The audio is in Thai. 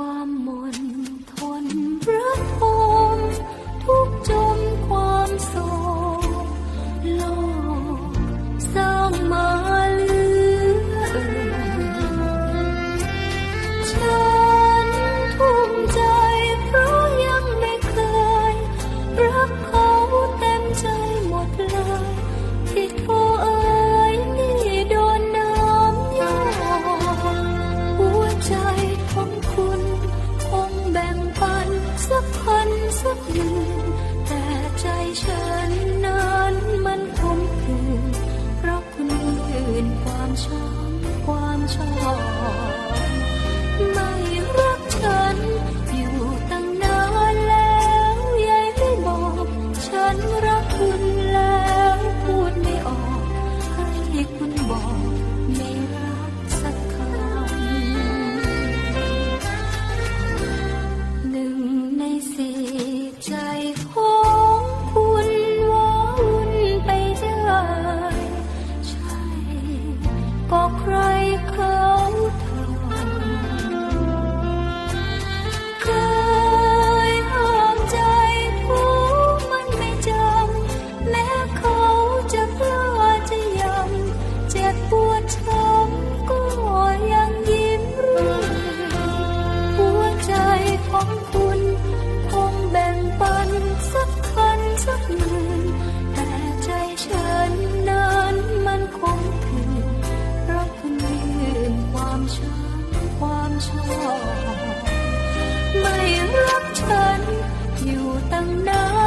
ความมนทนระทมทุกจมความโศ สักหนึ่งแต่ใจฉันนั้นมันคมคืนเพราะคุณยืนความช้ำความชอบ tăng nắng